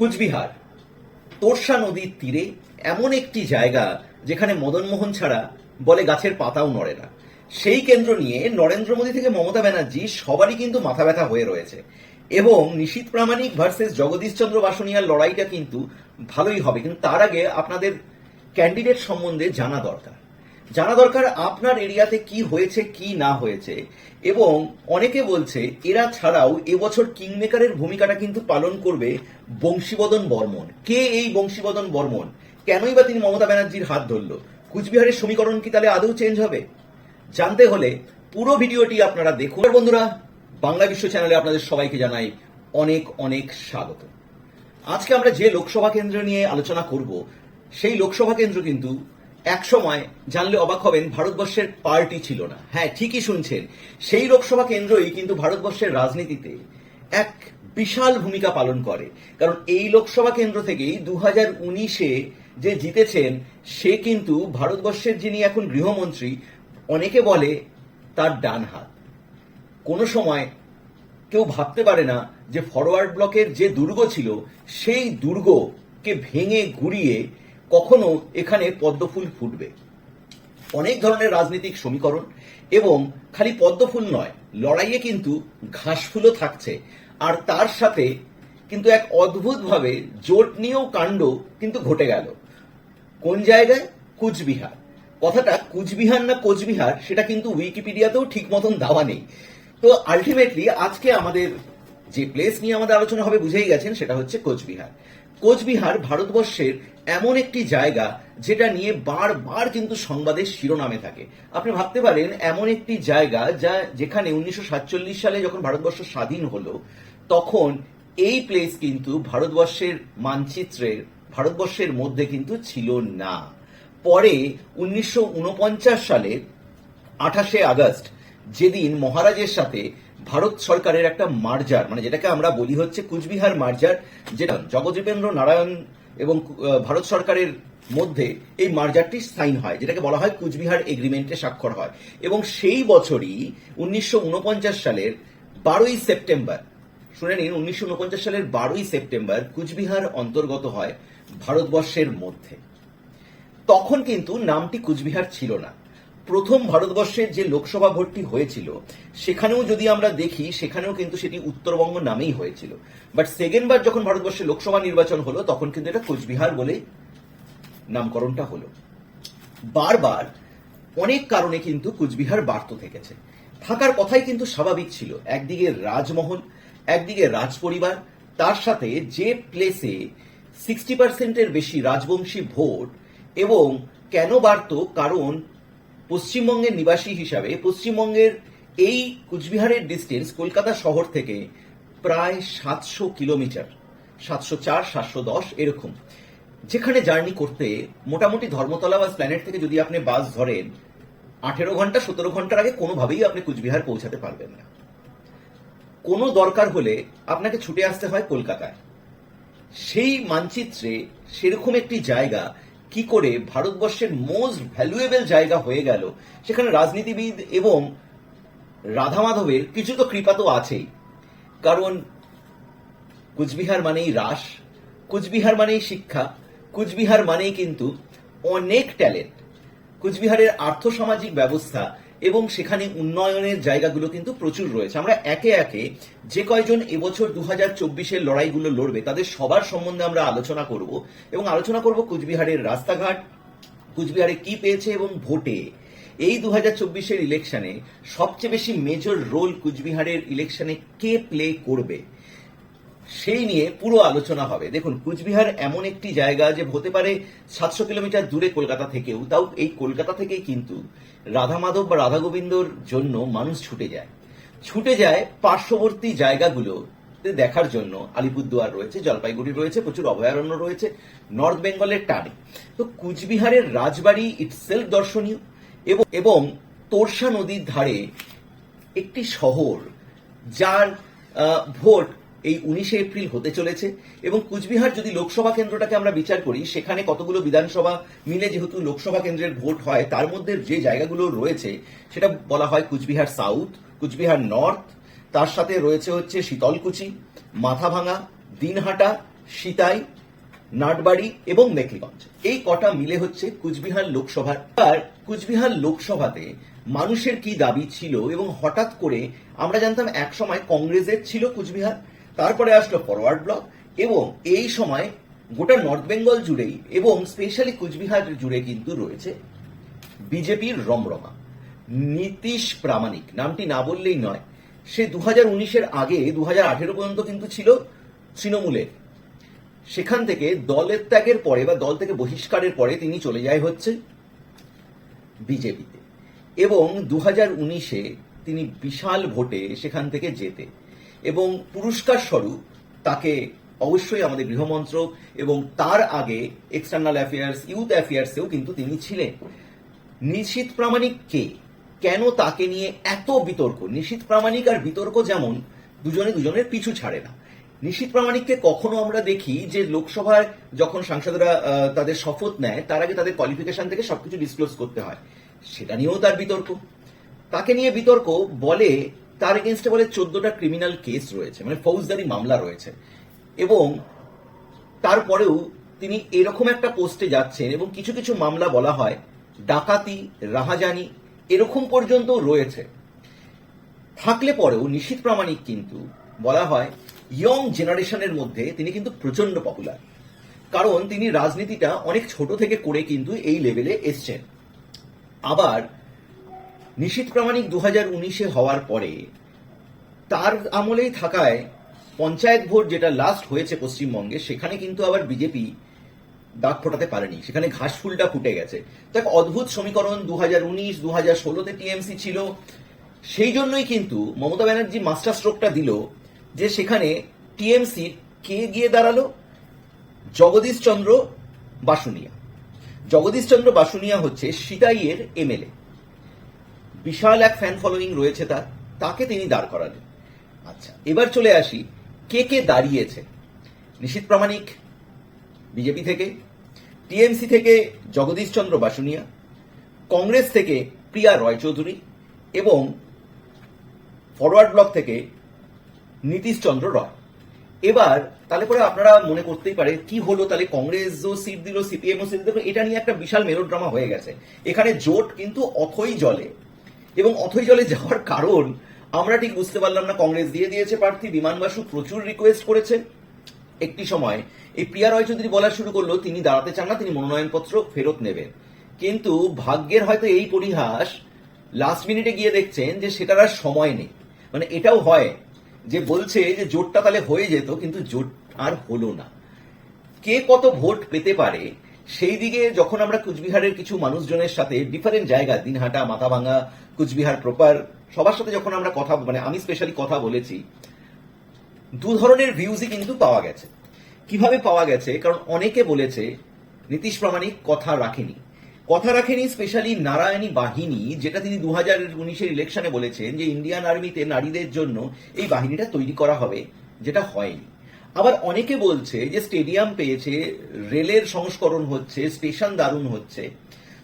কুচবিহার। তোরসা নদীর তীরে এমন একটি জায়গা যেখানে মদনমোহন ছাড়া বলে গাছের পাতাও নড়ে না। সেই কেন্দ্র নিয়ে নরেন্দ্র মোদী থেকে মমতা ব্যানার্জি সবারই কিন্তু মাথা ব্যথা হয়ে রয়েছে। এবং নিশীত প্রামাণিক ভার্সেস জগদীশ চন্দ্র বাসনিয়ার লড়াইটা কিন্তু ভালোই হবে। কিন্তু তার আগে আপনাদের ক্যান্ডিডেট সম্বন্ধে জানা দরকার। জানা দরকার আপনার এরিয়াতে কি হয়েছে, কি না হয়েছে। এবং অনেকে বলছে, এরা ছাড়াও এবছর কিংমেকারের ভূমিকাটা কিন্তু পালন করবে বংশীবদন বর্মন। কে এই বংশীবদন বর্মন? কেনই বা তিনি মমতা ব্যানার্জির হাত ধরল? কুচবিহারের সমীকরণ কি তাহলে আদৌ চেঞ্জ হবে? জানতে হলে পুরো ভিডিওটি আপনারা দেখুন। বন্ধুরা, বাংলা বিশ্ব চ্যানেলে আপনাদের সবাইকে জানাই অনেক অনেক স্বাগত। আজকে আমরা যে লোকসভা কেন্দ্র নিয়ে আলোচনা করব, সেই লোকসভা কেন্দ্র কিন্তু এক সময় জানলে অবাক হবেন, ভারতবর্ষের পার্টি ছিল না। হ্যাঁ ঠিকই শুনছেন। সেই লোকসভা কেন্দ্রই কিন্তু ভারতবর্ষের রাজনীতিতে এক বিশাল ভূমিকা পালন করে। কারণ এই লোকসভা কেন্দ্র থেকেই দু হাজার উনিশে যে জিতেছেন, সে কিন্তু ভারতবর্ষের যিনি এখন গৃহমন্ত্রী, অনেকে বলে তার ডান হাত। কোনো সময় কেউ ভাবতে পারে না যে ফরওয়ার্ড ব্লকের যে দুর্গ ছিল, সেই দুর্গকে ভেঙে গুড়িয়ে কখনো এখানে পদ্মফুল ফুটবে। অনেক ধরনের রাজনৈতিক সমীকরণ এবং খালি পদ্মফুল নয়, লড়াইয়ে কিন্তু ঘাসফুলও থাকছে। আর তার সাথে কিন্তু এক অদ্ভুতভাবে জোট নিয়েও কাণ্ড কিন্তু ঘটে গেল। কোন জায়গায়? কুচবিহার। কথাটা কুচবিহার না কোচবিহার, সেটা কিন্তু উইকিপিডিয়াতেও ঠিক মতন দেওয়া নেই। তো আলটিমেটলি আজকে আমাদের যে প্লেস নিয়ে আমাদের আলোচনা হবে, বুঝেই গেছেন, সেটা হচ্ছে কোচবিহার। কোচবিহার ভারতবর্ষের এমন একটি জায়গা যেটা নিয়ে বারবার কিন্তু সংবাদের শিরোনামে থাকে। আপনি ভাবতে পারেন, এমন একটি জায়গা যা যেখানে উনিশশো সাতচল্লিশ সালে যখন ভারতবর্ষ স্বাধীন হলো, তখন এই প্লেস কিন্তু ভারতবর্ষের মানচিত্রের, ভারতবর্ষের মধ্যে কিন্তু ছিল না। পরে উনিশশো ঊনপঞ্চাশ সালে আঠাশে আগস্ট, যেদিন মহারাজের সাথে ভারত সরকারের একটা মার্জার মানে যেটাকে আমরা বলি হচ্ছে কুচবিহার মার্জার, যেটা জগদীপেন্দ্র নারায়ণ এবং ভারত সরকারের মধ্যে এই মার্জারটি সাইন হয়, যেটাকে বলা হয় কুচবিহার এগ্রিমেন্টে স্বাক্ষর হয়। এবং সেই বছরই উনিশশো ঊনপঞ্চাশ সালের বারোই সেপ্টেম্বর, শুনে নিন, উনিশশো ঊনপঞ্চাশ সালের বারোই সেপ্টেম্বর কুচবিহার অন্তর্গত হয় ভারতবর্ষের মধ্যে। তখন কিন্তু নামটি কুচবিহার ছিল না। প্রথম ভারতবর্ষের যে লোকসভা ভোটটি হয়েছিল, সেখানেও যদি আমরা দেখি, সেখানেও কিন্তু সেটি উত্তরবঙ্গ নামেই হয়েছিল। বাট সেকেন্ড বার যখন ভারতবর্ষে লোকসভা নির্বাচন হলো, তখন কিন্তু এটা কোচবিহার বলে নামকরণটা হলো। বারবার অনেক কারণে কিন্তু কুচবিহার বাড়তে থেকেছে। থাকার কথাই কিন্তু স্বাভাবিক ছিল। একদিকে রাজমহল, একদিকে রাজপরিবার, তার সাথে যে প্লেসে সিক্সটি পার্সেন্টের বেশি রাজবংশী ভোট এবং কেন বাড়ত? কারণ পশ্চিমবঙ্গের নিবাসী হিসাবে পশ্চিমবঙ্গের এই কুচবিহারের ডিস্টেন্স কলকাতা শহর থেকে প্রায় সাতশো কিলোমিটার, সাতশো চার, সাতশো দশ এরকম। যেখানে জার্নি করতে মোটামুটি ধর্মতলা বা প্ল্যানেট থেকে যদি আপনি বাস ধরেন, আঠেরো ঘণ্টা, সতেরো ঘণ্টার আগে কোনোভাবেই আপনি কুচবিহার পৌঁছাতে পারবেন না। কোনো দরকার হলে আপনাকে ছুটে আসতে হয় কলকাতায়। সেই মানচিত্রে সেরকম একটি জায়গা কি করে ভারতবর্ষের মোস্ট ভ্যালুয়েবল জায়গা হয়ে গেল? সেখানে রাজনীতিবিদ এবং রাধা মাধবের কিছু তো কৃপা তো আছেই। কারণ কুচবিহার মানেই রাস, কুচবিহার মানেই শিক্ষা, কুচবিহার মানেই কিন্তু অনেক ট্যালেন্ট কুচবিহারের আর্থসামাজিক ব্যবস্থা এবং সেখানে উন্নয়নের জায়গাগুলো কিন্তু প্রচুর রয়েছে। আমরা একে একে যে কয়জন এবছর দু হাজার চব্বিশের লড়াইগুলো লড়বে তাদের সবার সম্বন্ধে আমরা আলোচনা করব এবং আলোচনা করব কুচবিহারের রাস্তাঘাট, কুচবিহারে কি পেয়েছে এবং ভোটে। এই দু হাজার চব্বিশের ইলেকশনে সবচেয়ে বেশি মেজর রোল কুচবিহারের ইলেকশনে কে প্লে করবে? সেই নিয়ে পুরো আলোচনা হবে। দেখুন, কুচবিহার এমন একটি জায়গা যে হতে পারে সাতশো কিলোমিটার দূরে কলকাতা থেকেও। তাও এই কলকাতা থেকেই কিন্তু রাধা মাধব বা রাধা গোবিন্দর জন্য মানুষ ছুটে যায়। ছুটে যায় পার্শ্ববর্তী জায়গাগুলো দেখার জন্য। আলিপুরদুয়ার রয়েছে, জলপাইগুড়ি রয়েছে, প্রচুর অভয়ারণ্য রয়েছে, নর্থ বেঙ্গলের টানে। তো কুচবিহারের রাজবাড়ি ইটসেলফ দর্শনীয় এবং এবং তোরসা নদীর ধারে একটি শহর যার ভোট এই উনিশে এপ্রিল হতে চলেছে এবং কুচবিহার যদি লোকসভা কেন্দ্রটাকে আমরা বিচার করি, সেখানে কতগুলো বিধানসভা মিলে যেহেতু লোকসভা কেন্দ্রের ভোট হয়, তার মধ্যে যে জায়গাগুলো রয়েছে, সেটা বলা হয় কুচবিহার সাউথ, কুচবিহার নর্থ, তার সাথে রয়েছে হচ্ছে শীতলকুচি মাথাভাঙা দিনহাটা, সিতাই, নাটবাড়ি এবং মেখলিগঞ্জ। এই কটা মিলে হচ্ছে কুচবিহার লোকসভার। আর কুচবিহার লোকসভাতে মানুষের কি দাবি ছিল এবং হঠাৎ করে আমরা জানতাম এক সময় কংগ্রেসের ছিল কুচবিহার তারপরে আসলো ফরওয়ার্ড ব্লক এবং এই সময় গোটা নর্থ বেঙ্গল জুড়েই এবং স্পেশালি কুচবিহার জুড়ে কিন্তু রয়েছে বিজেপির রমরমা। নীতিশ প্রামাণিক, নামটি না বললেই নয়, সে দু হাজার উনিশের আগে দু হাজার আঠেরো পর্যন্ত কিন্তু ছিল তৃণমূলের। সেখান থেকে দলের ত্যাগের পরে বা দল থেকে বহিষ্কারের পরে তিনি চলে যায় হচ্ছে বিজেপিতে। এবং দু হাজার উনিশে তিনি বিশাল ভোটে সেখান থেকে জেতে। এবং পুরস্কার স্বরূপ তাকে অবশ্যই আমাদের গৃহমন্ত্রক এবং তার আগে এক্সটার্নাল অ্যাফেয়ার্স ইউথ অ্যাফেয়ার্সেও কিন্তু তিনি ছিলেন। নিশীত প্রামাণিক কে? কেন তাকে নিয়ে এত বিতর্ক? নিশীত প্রামাণিক আর বিতর্ক যেমন, দুজনে দুজনের পিছু ছাড়ে না। নিশীত প্রামাণিককে কখনো আমরা দেখি যে লোকসভায় যখন সাংসদরা তাদের শপথ নেয়, তার আগে তাদের কোয়ালিফিকেশন থেকে সবকিছু ডিসক্লোজ করতে হয়। সেটা নিয়েও তার বিতর্ক। তাকে নিয়ে বিতর্ক বলে তার এগেনস্টে বলে চোদ্দটা ক্রিমিনাল কেস রয়েছে মানে ফৌজদারি মামলা রয়েছে। এবং তারপরেও তিনি এরকম একটা পোস্টে যাচ্ছেন এবং কিছু কিছু মামলা বলা হয় ডাকাতি, রাহাজানি এরকম পর্যন্ত রয়েছে। থাকলে পরেও নিশীত প্রামাণিক কিন্তু বলা হয় ইয়ং জেনারেশনের মধ্যে তিনি কিন্তু প্রচণ্ড পপুলার কারণ তিনি রাজনীতিটা অনেক ছোট থেকে করে কিন্তু এই লেভেলে এসছেন। আবার নিশীত প্রামাণিক দু হাজার উনিশে হওয়ার পরে তার আমলেই থাকায় পঞ্চায়েত ভোট যেটা লাস্ট হয়েছে পশ্চিমবঙ্গে, সেখানে কিন্তু আবার বিজেপি দাগ ফোটাতে পারেনি। সেখানে ঘাস ফুলটা ফুটে গেছে। তো অদ্ভুত সমীকরণ দু হাজার উনিশ দু হাজার ষোলোতে টিএমসি ছিল। সেই জন্যই কিন্তু মমতা ব্যানার্জি মাস্টার স্ট্রোকটা দিল যে সেখানে টিএমসি কে গিয়ে দাঁড়াল? জগদীশ চন্দ্র বাসুনিয়া। জগদীশ চন্দ্র বাসুনিয়া হচ্ছে সিতাইয়ের এমএলএ। বিশাল এক ফ্যান ফলোয়িং রয়েছে তার, তাকে তিনি দাঁড় করালেন। আচ্ছা এবার চলে আসি কে কে দাঁড়িয়েছে। নিশীত প্রামাণিক, বিজেপি থেকে, টিএমসি থেকে জগদীশ চন্দ্র বাসুনিয়া, কংগ্রেস থেকে প্রিয়া রয় চৌধুরী এবং ফরওয়ার্ড ব্লক থেকে নীতিশ চন্দ্র রয়। এবার তাহলে পরে আপনারা মনে করতেই পারে, কি হলো? তাহলে কংগ্রেসও সিট দিল সিপিএমও সিট দিল এটা নিয়ে একটা বিশাল মেলোড্রামা হয়ে গেছে। এখানে জোট কিন্তু অথই জলে। এবং অথই জলে যাওয়ার কারণ, আমরা ঠিক বুঝতে পারলাম না, কংগ্রেস দিয়ে দিয়েছে প্রার্থী বিমান বাসু প্রচুর রিকোয়েস্ট করেছে। একটি সময়, এই প্রিয়া রয় চৌধুরী বলা শুরু করল, তিনি দাঁড়াতে চান না, তিনি মনোনয়নপত্র ফেরত নেবেন। কিন্তু ভাগ্যের হয়তো এই পরিহাস লাস্ট মিনিটে গিয়ে দেখছেন যে সেটার আর সময় নেই। মানে এটাও হয় যে বলছে যে জোটটা তাহলে হয়ে যেত, কিন্তু জোট আর হলো না। কে কত ভোট পেতে পারে সেই দিকে যখন আমরা কুচবিহারের কিছু মানুষজনের সাথে ডিফারেন্ট জায়গা, দিনহাটা মাথাভাঙা কুচবিহার প্রপার সবার সাথে যখন আমরা কথা মানে আমি স্পেশালি কথা বলেছি, দু ধরনের ভিউজই কিন্তু পাওয়া গেছে। কীভাবে পাওয়া গেছে? কারণ অনেকে বলেছে, নীতিশ প্রামাণিক কথা রাখেনি। কথা রাখেনি স্পেশালি নারায়ণী বাহিনী, যেটা তিনি দু হাজার উনিশের ইলেকশনে বলেছেন যে ইন্ডিয়ান আর্মিতে নারীদের জন্য এই বাহিনীটা তৈরি করা হবে, যেটা হয়নি। আবার অনেকে বলছে যে স্টেডিয়াম পেয়েছে, রেলের সংস্করণ হচ্ছে, স্টেশন দারুণ হচ্ছে।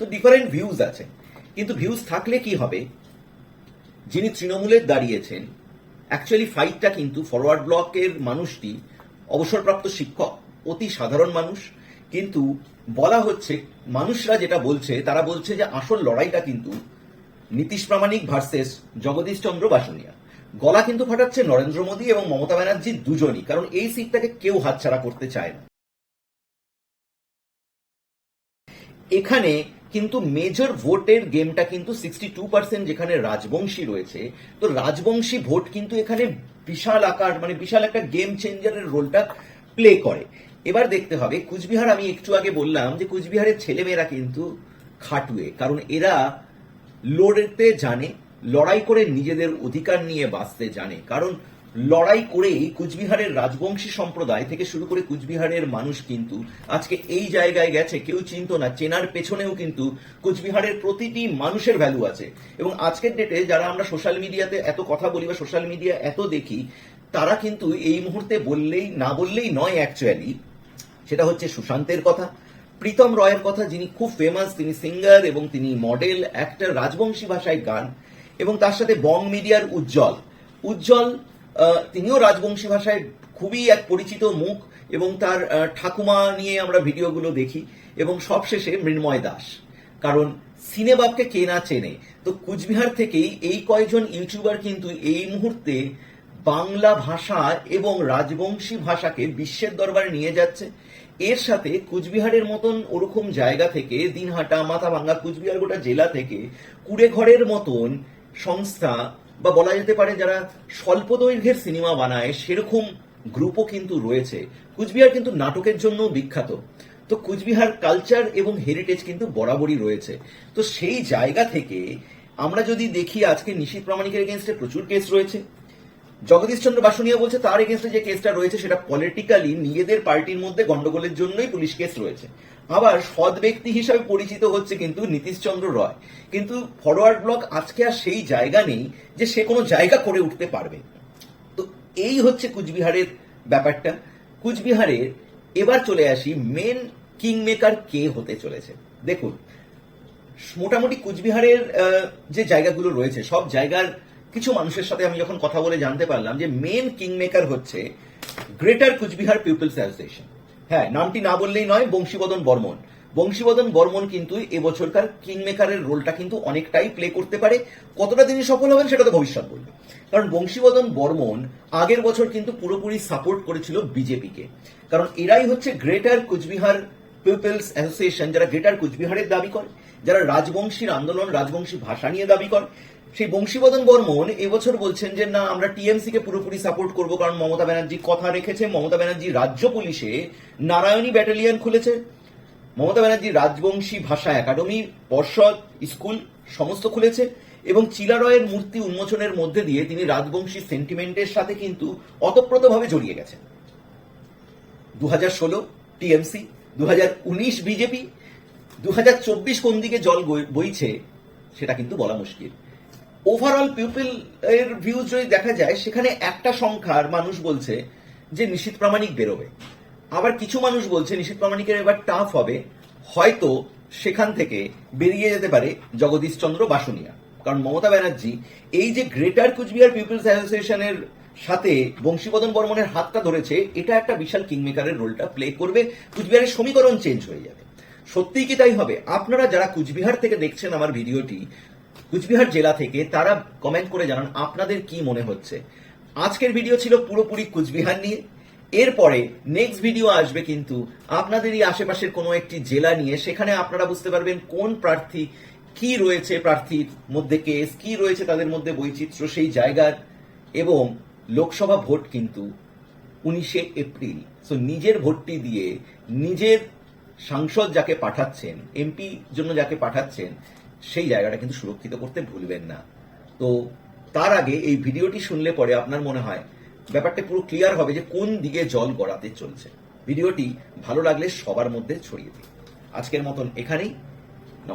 তো ডিফারেন্ট ভিউজ আছে। কিন্তু ভিউজ থাকলে কি হবে? যিনি তৃণমূলের দাঁড়িয়েছেন অ্যাকচুয়ালি ফাইটটা কিন্তু ফরওয়ার্ড ব্লকের মানুষটি, অবসরপ্রাপ্ত শিক্ষক, অতি সাধারণ মানুষ, কিন্তু বলা হচ্ছে মানুষরা যেটা বলছে, তারা বলছে যে আসল লড়াইটা কিন্তু নীতিশ প্রামাণিক ভার্সেস জগদীশ চন্দ্র বাসুনিয়া। গলা কিন্তু ফাটাচ্ছে নরেন্দ্র মোদী এবং মমতা ব্যানার্জি দুজনই, কারণ এই সিটটাকে কেউ হাতছাড়া করতে চায় না। এখানে কিন্তু মেজর ভোটের গেমটা কিন্তু সিক্সটি টু পার্সেন্ট যেখানে রাজবংশী রয়েছে, তো রাজবংশী ভোট কিন্তু এখানে বিশাল আকার মানে বিশাল একটা গেম চেঞ্জারের রোলটা প্লে করে। এবার দেখতে হবে, কুচবিহার আমি একটু আগে বললাম যে কুচবিহারের ছেলেমেয়েরা কিন্তু খাটুয়ে, কারণ এরা লড়তে জানে লড়াই করে নিজেদের অধিকার নিয়ে বাঁচতে জানে। কারণ লড়াই করেই কুচবিহারের রাজবংশী সম্প্রদায় থেকে শুরু করে কুচবিহারের মানুষ কিন্তু আজকে এই জায়গায় গেছে। কেউ চিনত না, চেনার পেছনেও কিন্তু কুচবিহারের প্রতিটি মানুষের ভ্যালু আছে। এবং আজকের ডেটে যারা আমরা সোশ্যাল মিডিয়াতে এত কথা বলি বা সোশ্যাল মিডিয়া এত দেখি, তারা কিন্তু এই মুহূর্তে বললেই, না বললেই নয় অ্যাকচুয়ালি সেটা হচ্ছে সুশান্তের কথা, প্রীতম রয়ের কথা যিনি খুব ফেমাস তিনি সিঙ্গার এবং তিনি মডেল একটা রাজবংশী ভাষায় গান। এবং তার সাথে বং মিডিয়ার উজ্জ্বল। উজ্জ্বল তিনিও রাজবংশী ভাষায় খুবই এক পরিচিত মুখ এবং তার ঠাকুমা নিয়ে আমরা ভিডিওগুলো দেখি এবং সবশেষে মৃন্ময় দাস। কারণ সিনেবাবকে কে না চেনে? তো কুচবিহার থেকেই এই কয়েকজন ইউটিউবার কিন্তু এই মুহূর্তে বাংলা ভাষা এবং রাজবংশী ভাষাকে বিশ্বের দরবারে নিয়ে যাচ্ছে। এর সাথে কুচবিহারের মতন ওরকম জায়গা থেকে দিনহাটা, মাথাভাঙ্গা, কুচবিহার গোটা জেলা থেকে কুড়ে ঘরের মতন সংস্থা বা বলা যেতে পারে যারা স্বল্প দৈর্ঘ্যের সিনেমা বানায়, সেরকম গ্রুপও কিন্তু রয়েছে। কুচবিহার কিন্তু নাটকের জন্য বিখ্যাত। তো কুচবিহার কালচার এবং হেরিটেজ কিন্তু বরাবরই রয়েছে। তো সেই জায়গা থেকে আমরা যদি দেখি আজকে নিশীত প্রামাণিকের এগেনস্টে প্রচুর কেস রয়েছে। জগদীশ চন্দ্র বাসুনিয়া বলছে তার এগেনস্টে যে কেসটা রয়েছে সেটা পলিটিক্যালি নিজেদের পার্টির মধ্যে গন্ডগোলের জন্যই পুলিশ কেস রয়েছে। আবার সৎ ব্যক্তি হিসাবে পরিচিত হচ্ছে কিন্তু নীতিশ চন্দ্র রয়। কিন্তু ফরওয়ার্ড ব্লক আজকে আর সেই জায়গা নেই যে সে কোনো জায়গা করে উঠতে পারবে। তো এই হচ্ছে কুচবিহারের ব্যাপারটা। কুচবিহারের এবার চলে আসি মেন কিং মেকার কে হতে চলেছে। দেখুন, মোটামুটি কুচবিহারের যে জায়গাগুলো রয়েছে, সব জায়গার কিছু মানুষের সাথে আমি যখন কথা বলে জানতে পারলাম যে মেন কিং মেকার হচ্ছে গ্রেটার কুচবিহার পিপলস অ্যাসোসিয়েশন হ্যাঁ নামটি না বললেই নয়, বংশীবদন বর্মন। বংশীবদন বর্মন কিন্তু এবছরকার কিং মেকারের রোলটা কিন্তু অনেকটাই প্লে করতে পারে। কতটা তিনি সফল হবেন সেটা তো ভবিষ্যৎ বলবে। কারণ বংশীবদন বর্মন আগের বছর কিন্তু পুরোপুরি সাপোর্ট করেছিল বিজেপিকে। কারণ এরাই হচ্ছে গ্রেটার কুচবিহার পিপলস অ্যাসোসিয়েশন যারা গ্রেটার কুচবিহারের দাবি করে, যারা রাজবংশীর আন্দোলন, রাজবংশী ভাষা নিয়ে দাবি করে। সেই বংশীবদন বর্মন এবছর বলছেন যে, না, আমরা টিএমসি কে পুরোপুরি সাপোর্ট করব কারণ মমতা ব্যানার্জি কথা রেখেছে। মমতা ব্যানার্জি রাজ্য পুলিশে নারায়ণী ব্যাটালিয়ন খুলেছে। মমতা ব্যানার্জি রাজবংশী ভাষা একাডেমি, পর্ষদ, স্কুল সমস্ত খুলেছে এবং চিলারয়ের মূর্তি উন্মোচনের মধ্যে দিয়ে তিনি রাজবংশী সেন্টিমেন্টের সাথে কিন্তু অতপ্রতভাবে জড়িয়ে গেছেন। দু হাজার ষোলো টিএমসি দু হাজার উনিশ বিজেপি দু হাজার চব্বিশ কোন দিকে জল বই- বইছে সেটা কিন্তু বলা মুশকিল। ওভারঅল পিপল এর ভিউজ যদি দেখা যায়, সেখানে একটা সংখ্যার মানুষ বলছে যে নিশীত প্রামাণিক বেরোবে। আবার কিছু মানুষ বলছে নিশীত প্রামাণিকের এবার টাফ হবে। হয়তো সেখান থেকে বেরিয়ে যেতে পারে জগদীশ চন্দ্র বাসুনিয়া। কারণ মমতা ব্যানার্জি এই যে গ্রেটার কুচবিহার পিপলস অ্যাসোসিয়েশনের সাথে বংশীবদন বর্মনের হাতটা ধরেছে, এটা একটা বিশাল কিংমেকারের রোলটা প্লে করবে। কুচবিহারের সমীকরণ চেঞ্জ হয়ে যাবে। সত্যিই কি তাই হবে? আপনারা যারা কুচবিহার থেকে দেখছেন আমার ভিডিওটি কুচবিহার জেলা থেকে তারা কমেন্ট করে জানান আপনাদের কি মনে হচ্ছে। আজকের ভিডিও ছিল পুরোপুরি কুচবিহার নিয়ে। এরপরে নেক্সট ভিডিও আসবে কিন্তু আপনাদেরই আশেপাশের কোনো একটি জেলা নিয়ে। সেখানে আপনারা বুঝতে পারবেন কোন প্রার্থী, কি রয়েছে প্রার্থীর মধ্যে কেস কি রয়েছে তাদের মধ্যে বৈচিত্র্য সেই জায়গার। এবং লোকসভা ভোট কিন্তু উনিশে এপ্রিল। সো নিজের ভোটটি দিয়ে নিজের সাংসদ যাকে পাঠাচ্ছেন এমপি জন্য যাকে পাঠাচ্ছেন সেই জায়গাটা কিন্তু সুরক্ষিত করতে ভুলবেন না। তো তার আগে এই ভিডিওটি শুনলে পরে আপনার মনে হয় ব্যাপারটা পুরো ক্লিয়ার হবে যে কোন দিকে জল গড়াতে চলছে। ভিডিওটি ভালো লাগলে সবার মধ্যে ছড়িয়ে দিন। আজকের মতন এখানেই।